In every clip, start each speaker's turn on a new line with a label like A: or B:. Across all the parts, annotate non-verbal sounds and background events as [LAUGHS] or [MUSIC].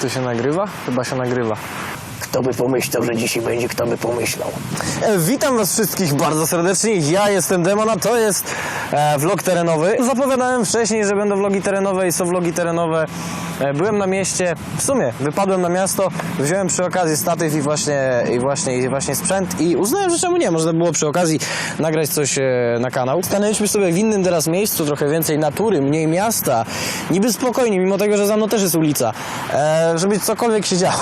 A: To się nagrywa? Chyba się nagrywa.
B: Kto by pomyślał, że dzisiaj będzie, kto by pomyślał.
A: E, Witam Was wszystkich bardzo serdecznie. Ja jestem Demona, to jest e, vlog terenowy. Zapowiadałem wcześniej, że będą vlogi terenowe i są vlogi terenowe. E, byłem na mieście, w sumie wypadłem na miasto, wziąłem przy okazji statyw i właśnie, i właśnie, i właśnie sprzęt i uznałem, że czemu nie, można było przy okazji nagrać coś e, na kanał. Stanęliśmy sobie w innym teraz miejscu, trochę więcej natury, mniej miasta, niby spokojnie, mimo tego, że za mną też jest ulica, e, żeby cokolwiek się działo.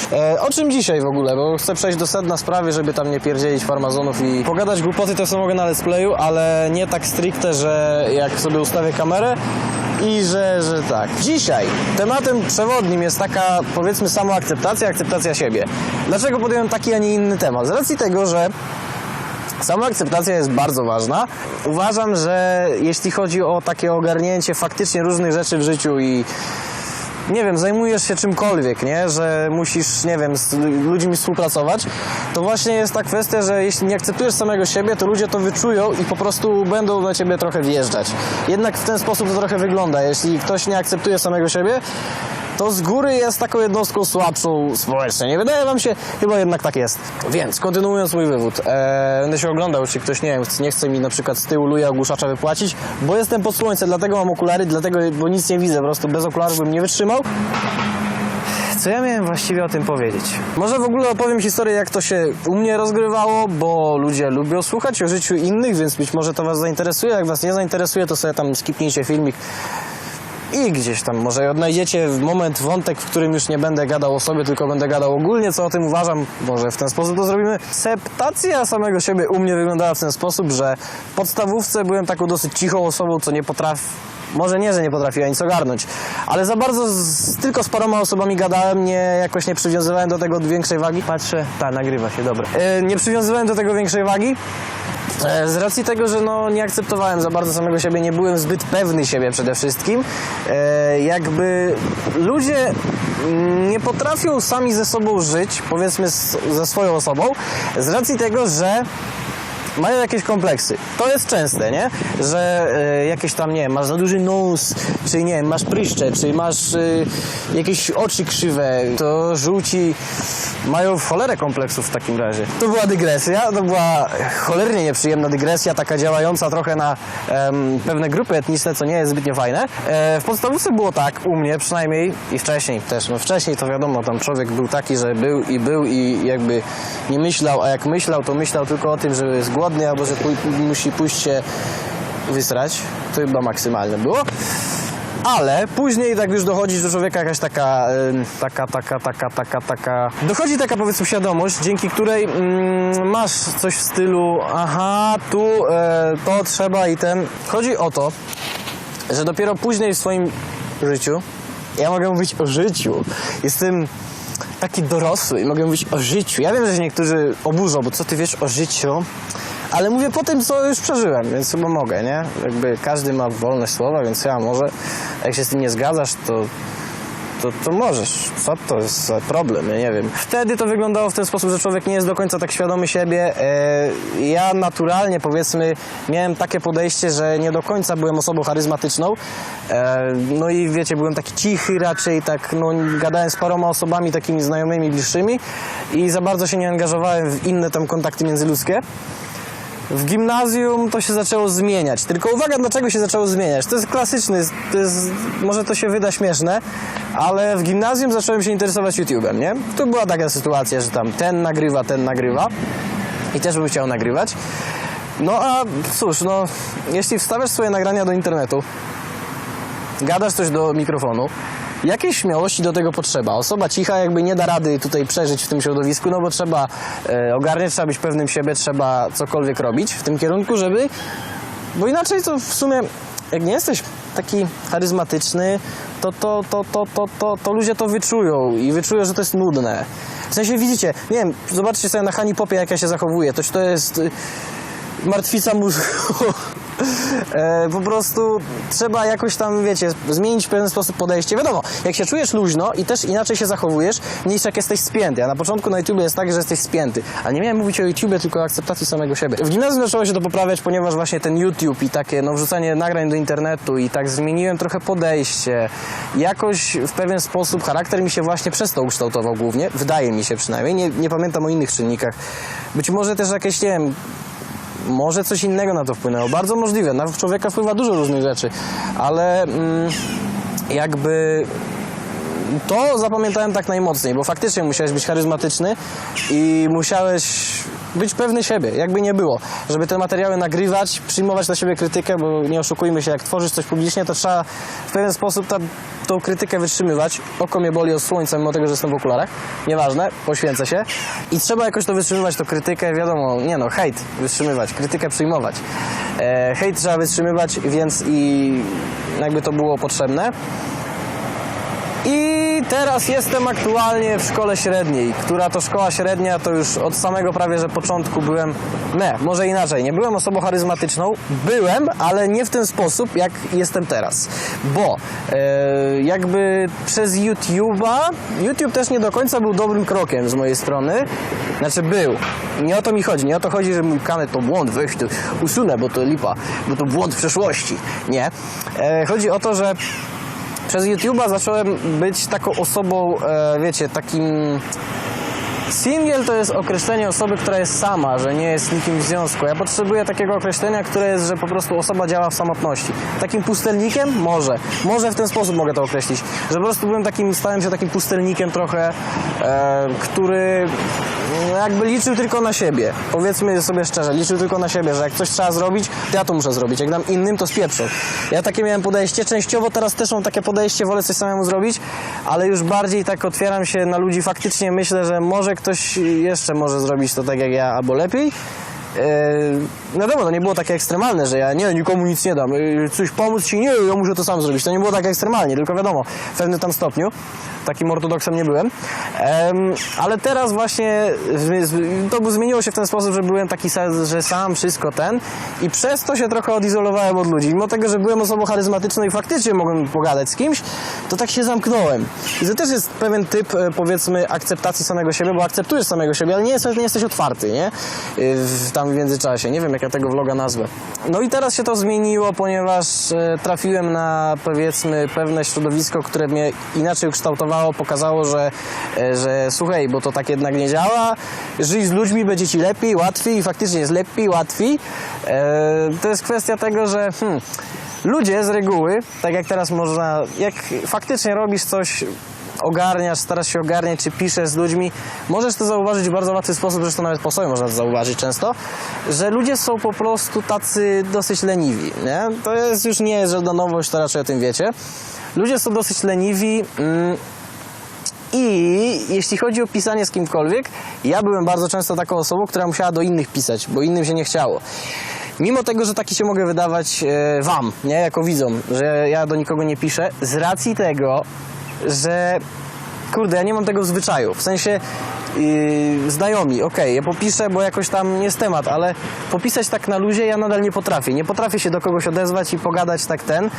A: [LAUGHS] o czym dzisiaj w ogóle, bo chcę przejść do sedna sprawy, żeby tam nie pierdzielić farmazonów i pogadać głupoty, to co mogę na let's playu, ale nie tak stricte, że jak sobie ustawię kamerę i że, że tak. Dzisiaj tematem przewodnim jest taka, powiedzmy, samoakceptacja, akceptacja siebie. Dlaczego podjąłem taki, a nie inny temat? Z racji tego, że Samoakceptacja jest bardzo ważna. Uważam, że jeśli chodzi o takie ogarnięcie faktycznie różnych rzeczy w życiu i nie wiem, zajmujesz się czymkolwiek, nie? Że musisz, nie wiem, z ludźmi współpracować, to właśnie jest ta kwestia, że jeśli nie akceptujesz samego siebie, to ludzie to wyczują i po prostu będą na ciebie trochę wjeżdżać. Jednak w ten sposób to trochę wygląda. Jeśli ktoś nie akceptuje samego siebie, to z góry jest taką jednostką słabszą społecznie. Nie wydaje wam się? Chyba jednak tak jest. Więc kontynuując mój wywód, e, będę się oglądał, czy ktoś nie nie chce mi na przykład z tyłu luja ogłuszacza wypłacić, bo jestem pod słońce, dlatego mam okulary, dlatego, bo nic nie widzę, po prostu bez okularów bym nie wytrzymał. Co ja miałem właściwie o tym powiedzieć? Może w ogóle opowiem historię, jak to się u mnie rozgrywało, bo ludzie lubią słuchać o życiu innych, więc być może to Was zainteresuje. Jak Was nie zainteresuje, to sobie tam skipnijcie filmik i gdzieś tam może odnajdziecie moment, wątek, w którym już nie będę gadał o sobie, tylko będę gadał ogólnie, co o tym uważam. Może w ten sposób to zrobimy. Septacja samego siebie u mnie wyglądała w ten sposób, że w podstawówce byłem taką dosyć cichą osobą, co nie potrafi. Może nie, że nie potrafiła nic ogarnąć, ale za bardzo z, tylko z paroma osobami gadałem, nie, jakoś nie przywiązywałem do tego większej wagi. Patrzę, ta nagrywa się, dobra. E, nie przywiązywałem do tego większej wagi. E, Z racji tego, że no, nie akceptowałem za bardzo samego siebie, nie byłem zbyt pewny siebie przede wszystkim, e, jakby ludzie nie potrafią sami ze sobą żyć, powiedzmy ze swoją osobą, z racji tego, że mają jakieś kompleksy. To jest częste, nie? Że e, jakieś tam, nie wiem, masz za duży nos, czy nie wiem, masz pryszcze, czy masz e, jakieś oczy krzywe, to żółci mają cholerę kompleksów w takim razie. To była dygresja, to była cholernie nieprzyjemna dygresja, taka działająca trochę na em, pewne grupy etniczne, co nie jest zbytnio fajne. E, w podstawówce było tak, u mnie przynajmniej i wcześniej też, no wcześniej to wiadomo, tam człowiek był taki, że był i był i jakby nie myślał, a jak myślał, to myślał tylko o tym, że jest głodny albo że pój- musi pójść się wysrać. To chyba maksymalne było. Ale później tak już dochodzi do człowieka jakaś taka, taka, taka, taka, taka, taka... Dochodzi taka powiedzmy świadomość, dzięki której mm, masz coś w stylu aha, tu e, to trzeba i ten... Chodzi o to, że dopiero później w swoim życiu, ja mogę mówić o życiu, jestem taki dorosły i mogę mówić o życiu. Ja wiem, że się niektórzy oburzą, bo co ty wiesz o życiu, ale mówię po tym, co już przeżyłem, więc chyba mogę, nie? Jakby każdy ma wolność słowa, więc ja może, jak się z tym nie zgadzasz, to to, to możesz. Co to jest za problem? Ja nie wiem. Wtedy to wyglądało w ten sposób, że człowiek nie jest do końca tak świadomy siebie. E, Ja naturalnie, powiedzmy, miałem takie podejście, że nie do końca byłem osobą charyzmatyczną. E, No i wiecie, byłem taki cichy raczej, tak, no, gadałem z paroma osobami takimi znajomymi, bliższymi i za bardzo się nie angażowałem w inne tam kontakty międzyludzkie. W gimnazjum to się zaczęło zmieniać. Tylko uwaga, dlaczego się zaczęło zmieniać. To jest klasyczny, to jest, może to się wyda śmieszne, ale w gimnazjum zacząłem się interesować YouTube'em, nie? Tu była taka sytuacja, że tam ten nagrywa, ten nagrywa i też bym chciał nagrywać. No a cóż, no, jeśli wstawiasz swoje nagrania do internetu, gadasz coś do mikrofonu, jakiejś śmiałości do tego potrzeba. Osoba cicha jakby nie da rady tutaj przeżyć w tym środowisku, no bo trzeba e, ogarniać, trzeba być pewnym siebie, trzeba cokolwiek robić w tym kierunku, żeby... Bo inaczej to w sumie, jak nie jesteś taki charyzmatyczny, to, to, to, to, to, to, to ludzie to wyczują i wyczują, że to jest nudne. W sensie widzicie, nie wiem, zobaczcie sobie na Hani Popie, jak ja się zachowuję. To, to jest y, martwica mózgu. [LAUGHS] [LAUGHS] E, po prostu trzeba jakoś tam, wiecie, zmienić w pewien sposób podejście. Wiadomo, jak się czujesz luźno i też inaczej się zachowujesz, niż jak jesteś spięty. A na początku na YouTube jest tak, że jesteś spięty. Ale nie miałem mówić o YouTubie, tylko o akceptacji samego siebie. W gimnazjum zaczęło się to poprawiać, ponieważ właśnie ten YouTube i takie, no, wrzucanie nagrań do internetu i tak zmieniłem trochę podejście. Jakoś w pewien sposób charakter mi się właśnie przez to ukształtował głównie. Wydaje mi się przynajmniej. Nie, nie pamiętam o innych czynnikach. Być może też jakieś, nie wiem, może coś innego na to wpłynęło. Bardzo możliwe. Na człowieka wpływa dużo różnych rzeczy, ale mm, jakby to zapamiętałem tak najmocniej, bo faktycznie musiałeś być charyzmatyczny i musiałeś być pewny siebie, jakby nie było. Żeby te materiały nagrywać, przyjmować na siebie krytykę, bo nie oszukujmy się, jak tworzysz coś publicznie, to trzeba w pewien sposób ta, tą krytykę wytrzymywać. Oko mnie boli od słońca, mimo tego, że jestem w okularach. Nieważne, poświęcę się. I trzeba jakoś to wytrzymywać, tą krytykę, wiadomo, nie no, hejt wytrzymywać, krytykę przyjmować. E, hejt trzeba wytrzymywać, więc i jakby to było potrzebne. Teraz jestem aktualnie w szkole średniej, która to szkoła średnia, to już od samego prawie że początku byłem, nie, może inaczej, nie byłem osobą charyzmatyczną, byłem, ale nie w ten sposób, jak jestem teraz, bo e, jakby przez YouTube'a, YouTube też nie do końca był dobrym krokiem z mojej strony, znaczy był, nie o to mi chodzi, nie o to chodzi, że mój kanał to błąd, weź to usunę, bo to lipa, bo to błąd przeszłości, nie, e, chodzi o to, że przez YouTube'a zacząłem być taką osobą, e, wiecie, takim... Singiel to jest określenie osoby, która jest sama, że nie jest nikim w związku. Ja potrzebuję takiego określenia, które jest, że po prostu osoba działa w samotności. Takim pustelnikiem? Może. Może w ten sposób mogę to określić. Że po prostu byłem takim, stałem się takim pustelnikiem trochę, e, który jakby liczył tylko na siebie. Powiedzmy sobie szczerze, liczył tylko na siebie, że jak coś trzeba zrobić, to ja to muszę zrobić. Jak dam innym, to spieprzą. Ja takie miałem podejście. Częściowo teraz też mam takie podejście, wolę coś samemu zrobić, ale już bardziej tak otwieram się na ludzi. Faktycznie myślę, że może ktoś jeszcze może zrobić to tak jak ja, albo lepiej. Yy, no wiadomo, to nie było takie ekstremalne, że ja nie, nikomu nic nie dam, yy, coś pomóc ci, nie, ja muszę to sam zrobić. To nie było tak ekstremalnie, tylko wiadomo, w pewnym tam stopniu. Takim ortodoksem nie byłem. Em, ale teraz właśnie to zmieniło się w ten sposób, że byłem taki, że sam wszystko ten i przez to się trochę odizolowałem od ludzi. Mimo tego, że byłem osobą charyzmatyczną i faktycznie mogłem pogadać z kimś, to tak się zamknąłem. I to też jest pewien typ, e, powiedzmy, akceptacji samego siebie, bo akceptujesz samego siebie, ale nie jesteś, nie jesteś otwarty, nie? Y, W, tam w międzyczasie. Nie wiem, jak ja tego vloga nazwę. No i teraz się to zmieniło, ponieważ e, trafiłem na, powiedzmy, pewne środowisko, które mnie inaczej ukształtowało, pokazało, że, e, że słuchaj, bo to tak jednak nie działa, żyj z ludźmi, będzie ci lepiej, łatwiej i faktycznie jest lepiej, łatwiej. E, to jest kwestia tego, że hmm, ludzie z reguły, tak jak teraz można, jak faktycznie robisz coś, ogarniasz, starasz się ogarniać, czy piszesz z ludźmi, możesz to zauważyć w bardzo łatwy sposób, zresztą nawet po sobie można to zauważyć często, że ludzie są po prostu tacy dosyć leniwi, nie? To jest już nie jest żadna nowość, to raczej o tym wiecie. Ludzie są dosyć leniwi, mm, i jeśli chodzi o pisanie z kimkolwiek, ja byłem bardzo często taką osobą, która musiała do innych pisać, bo innym się nie chciało. Mimo tego, że taki się mogę wydawać e, wam, nie, jako widzom, że ja do nikogo nie piszę, z racji tego, że kurde, ja nie mam tego w zwyczaju. W sensie yy, znajomi, okej, ja popiszę, bo jakoś tam jest temat, ale popisać tak na luzie ja nadal nie potrafię. Nie potrafię się do kogoś odezwać i pogadać tak ten.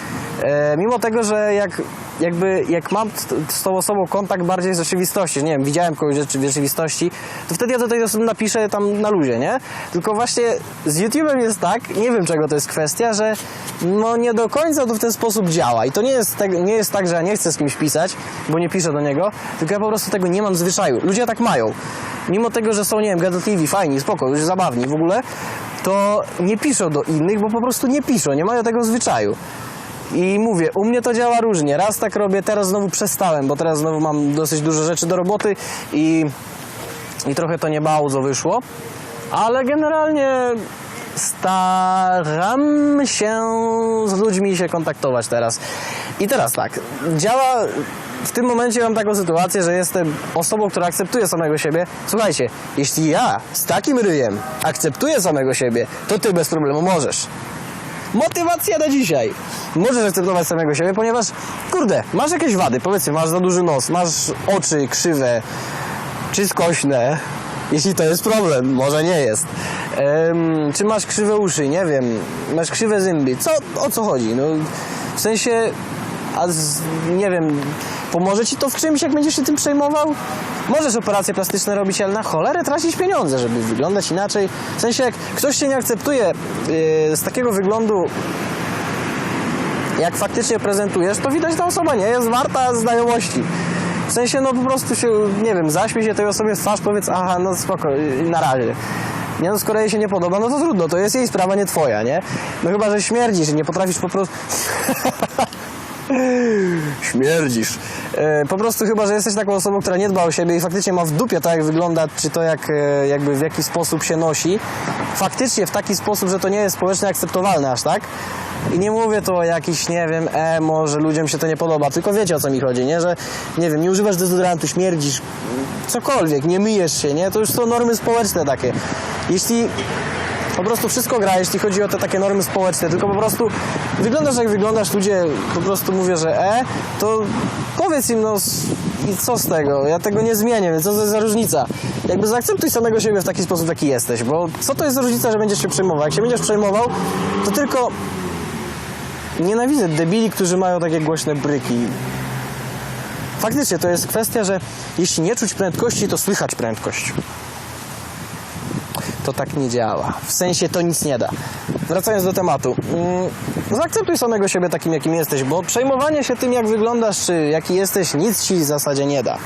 A: E, mimo tego, że jak, jakby, jak mam z tą osobą kontakt bardziej z rzeczywistości, nie wiem, widziałem kogoś w rzeczywistości, to wtedy ja do tej osoby napiszę tam na luzie, nie? Tylko właśnie z YouTube'em jest tak, nie wiem czego to jest kwestia, że no nie do końca to w ten sposób działa. I to nie jest, tak, nie jest tak, że ja nie chcę z kimś pisać, bo nie piszę do niego, tylko ja po prostu tego nie mam zwyczaju. Ludzie tak mają. Mimo tego, że są, nie wiem, gadatliwi, fajni, spoko, już zabawni w ogóle, to nie piszą do innych, bo po prostu nie piszą, nie mają tego zwyczaju. I mówię, u mnie to działa różnie. Raz tak robię, teraz znowu przestałem, bo teraz znowu mam dosyć dużo rzeczy do roboty i, i trochę to nie bardzo wyszło. Ale generalnie staram się z ludźmi się kontaktować teraz. I teraz tak, działa. W tym momencie mam taką sytuację, że jestem osobą, która akceptuje samego siebie. Słuchajcie, jeśli ja z takim ryjem akceptuję samego siebie, to ty bez problemu możesz. Motywacja na dzisiaj. Możesz akceptować samego siebie, ponieważ, kurde, masz jakieś wady. Powiedzmy, masz za duży nos, masz oczy krzywe czy skośne. Jeśli to jest problem, może nie jest. Em, czy masz krzywe uszy? Nie wiem. Masz krzywe zęby? Co, o co chodzi? No, w sensie, a z, nie wiem, pomoże ci to w czymś, jak będziesz się tym przejmował? Możesz operacje plastyczne robić, ale na cholerę tracić pieniądze, żeby wyglądać inaczej. W sensie, jak ktoś cię nie akceptuje yy, z takiego wyglądu, jak faktycznie prezentujesz, to widać, ta osoba nie jest warta znajomości. W sensie, no po prostu się, nie wiem, zaśmiej się tej osobie w twarz, powiedz, aha, no spoko, yy, na razie. Nie no, skoro jej się nie podoba, no to trudno, to jest jej sprawa, nie twoja, nie? No chyba, że śmierdzisz i nie potrafisz po prostu... [LAUGHS] [LAUGHS] Śmierdzisz. E, po prostu chyba, że jesteś taką osobą, która nie dba o siebie i faktycznie ma w dupie to, jak wygląda, czy to jak, e, jakby w jaki sposób się nosi. Faktycznie w taki sposób, że to nie jest społecznie akceptowalne aż tak. I nie mówię to o jakiś, nie wiem, emo, że ludziom się to nie podoba, tylko wiecie o co mi chodzi, nie? Że, nie wiem, nie używasz dezodorantu, śmierdzisz, cokolwiek, nie myjesz się, nie? To już są normy społeczne takie. Jeśli po prostu wszystko gra, jeśli chodzi o te takie normy społeczne, tylko po prostu wyglądasz jak wyglądasz, ludzie po prostu mówią, że e, to powiedz im, no i co z tego, ja tego nie zmienię, więc co to jest za różnica? Jakby zaakceptuj samego siebie w taki sposób, jaki jesteś, bo co to jest za różnica, że będziesz się przejmował? Jak się będziesz przejmował, to tylko nienawidzę debili, którzy mają takie głośne bryki. Faktycznie to jest kwestia, że jeśli nie czuć prędkości, to słychać prędkość to tak nie działa. W sensie to nic nie da. Wracając do tematu. Mm, Zaakceptuj samego siebie takim, jakim jesteś, bo przejmowanie się tym, jak wyglądasz, czy jaki jesteś, nic ci w zasadzie nie da.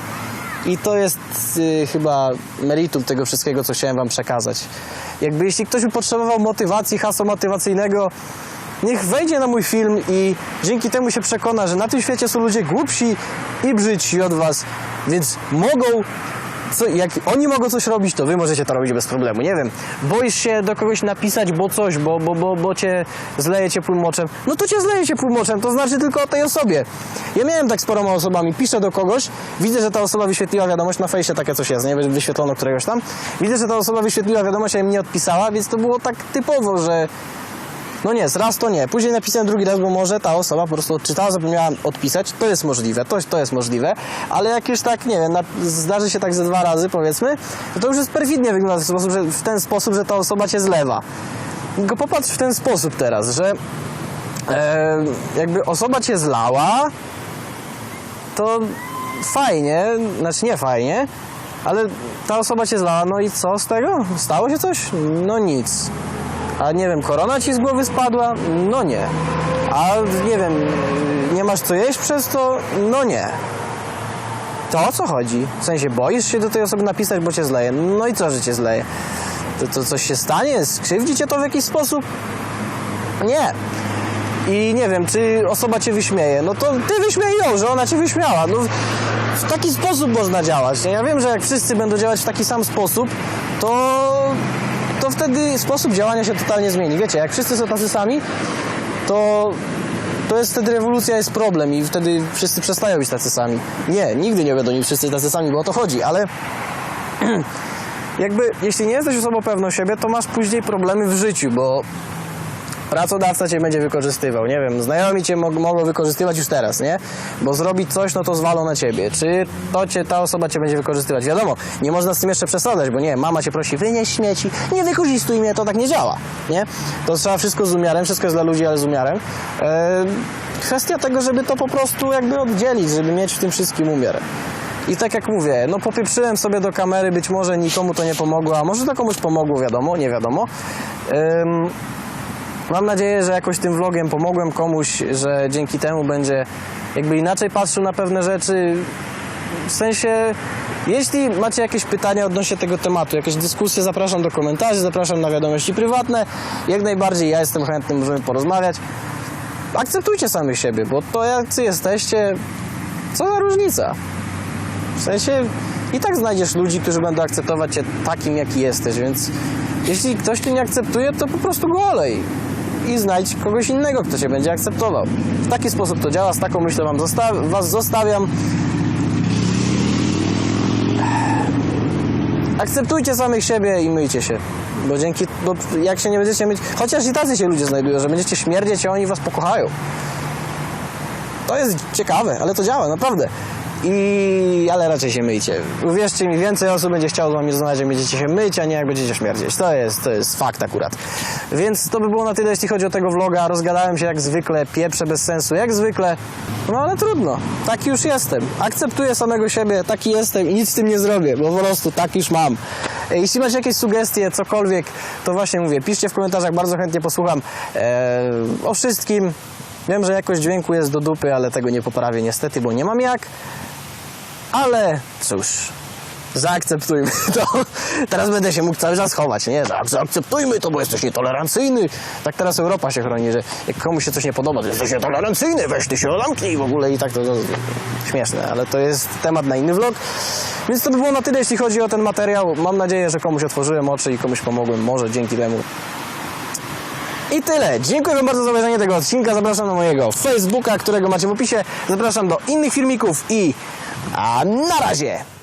A: I to jest y, chyba meritum tego wszystkiego, co chciałem wam przekazać. Jakby jeśli ktoś by potrzebował motywacji, hasła motywacyjnego, niech wejdzie na mój film i dzięki temu się przekona, że na tym świecie są ludzie głupsi i brzydsi od was, więc mogą co, jak oni mogą coś robić, to wy możecie to robić bez problemu. Nie wiem, boisz się do kogoś napisać, bo coś, bo, bo, bo, bo cię zleje ciepłym moczem. No to cię zleje ciepłym moczem, to znaczy tylko o tej osobie. Ja miałem tak z paroma osobami. Piszę do kogoś, widzę, że ta osoba wyświetliła wiadomość, na fejsie takie coś jest, nie? Wyświetlono któregoś tam. Widzę, że ta osoba wyświetliła wiadomość, a im nie odpisała, więc to było tak typowo, że no nie, raz to nie. Później napisałem drugi raz, bo może ta osoba po prostu odczytała, zapomniała odpisać. To jest możliwe, to, to jest możliwe. Ale jak już tak, nie wiem, na, zdarzy się tak ze dwa razy, powiedzmy, to, już jest perfidnie wygląda w, sposób, że, w ten sposób, że ta osoba cię zlewa. Tylko popatrz w ten sposób teraz, że e, jakby osoba cię zlała, to fajnie, znaczy nie fajnie, ale ta osoba cię zlała, no i co z tego? Stało się coś? No nic. A nie wiem, korona ci z głowy spadła? No nie. A nie wiem, nie masz co jeść przez to? No nie. To o co chodzi? W sensie boisz się do tej osoby napisać, bo cię zleje. No i co, że cię zleje? To, to coś się stanie? Skrzywdzi cię to w jakiś sposób? Nie. I nie wiem, czy osoba cię wyśmieje. No to ty wyśmiej ją, że ona cię wyśmiała. No, w taki sposób można działać. Ja wiem, że jak wszyscy będą działać w taki sam sposób, to, wtedy sposób działania się totalnie zmieni. Wiecie, jak wszyscy są tacy sami, to, to jest wtedy rewolucja, jest problem i wtedy wszyscy przestają być tacy sami. Nie, nigdy nie będą wszyscy tacy sami, bo o to chodzi, ale [CLEARS THROAT] jakby jeśli nie jesteś osobą pewną siebie, to masz później problemy w życiu, bo pracodawca cię będzie wykorzystywał, nie wiem, znajomi cię mog- mogą wykorzystywać już teraz, nie? Bo zrobić coś, no to zwalą na ciebie. Czy to cię, ta osoba cię będzie wykorzystywać? Wiadomo, nie można z tym jeszcze przesadzać, bo nie, mama cię prosi, wynieś śmieci, nie wykorzystuj mnie, to tak nie działa, nie? To trzeba wszystko z umiarem, wszystko jest dla ludzi, ale z umiarem. E, kwestia tego, żeby to po prostu jakby oddzielić, żeby mieć w tym wszystkim umiar. I tak jak mówię, no popieprzyłem sobie do kamery, być może nikomu to nie pomogło, a może to komuś pomogło, wiadomo, nie wiadomo. Ym, Mam nadzieję, że jakoś tym vlogiem pomogłem komuś, że dzięki temu będzie jakby inaczej patrzył na pewne rzeczy. W sensie, jeśli macie jakieś pytania odnośnie tego tematu, jakieś dyskusje, zapraszam do komentarzy, zapraszam na wiadomości prywatne. Jak najbardziej ja jestem chętny, możemy porozmawiać. Akceptujcie samych siebie, bo to jacy jesteście, co za różnica? W sensie i tak znajdziesz ludzi, którzy będą akceptować cię takim, jaki jesteś, więc jeśli ktoś cię nie akceptuje, to po prostu go olej i znajdź kogoś innego, kto cię będzie akceptował. W taki sposób to działa, z taką myślą wam zosta- was zostawiam. Akceptujcie samych siebie i myjcie się. Bo dzięki, bo jak się nie będziecie myć, chociaż i tacy się ludzie znajdują, że będziecie śmierdzieć, a oni was pokochają. To jest ciekawe, ale to działa, naprawdę. I, ale raczej się myjcie. Uwierzcie mi, więcej osób będzie chciało z wami rozmawiać, jak będziecie się myć, a nie jak będziecie śmierdzieć. To jest, to jest fakt akurat. Więc to by było na tyle, jeśli chodzi o tego vloga. Rozgadałem się jak zwykle, pieprzę bez sensu, jak zwykle. No ale trudno, taki już jestem. Akceptuję samego siebie, taki jestem i nic z tym nie zrobię, bo po prostu tak już mam. Jeśli macie jakieś sugestie, cokolwiek, to właśnie mówię, piszcie w komentarzach, bardzo chętnie posłucham e, o wszystkim. Wiem, że jakość dźwięku jest do dupy, ale tego nie poprawię niestety, bo nie mam jak. Ale cóż, zaakceptujmy [LAUGHS] to. Teraz będę się mógł cały czas chować, nie? Tak, zaakceptujmy to, bo jesteś nietolerancyjny. Tak teraz Europa się chroni, że jak komuś się coś nie podoba, to jesteś nietolerancyjny, weź ty się odamknij w ogóle i tak to, to śmieszne, ale to jest temat na inny vlog. Więc to by było na tyle, jeśli chodzi o ten materiał. Mam nadzieję, że komuś otworzyłem oczy i komuś pomogłem, może dzięki temu. I tyle. Dziękuję Wam bardzo za obejrzenie tego odcinka. Zapraszam na mojego Facebooka, którego macie w opisie. Zapraszam do innych filmików i a na razie!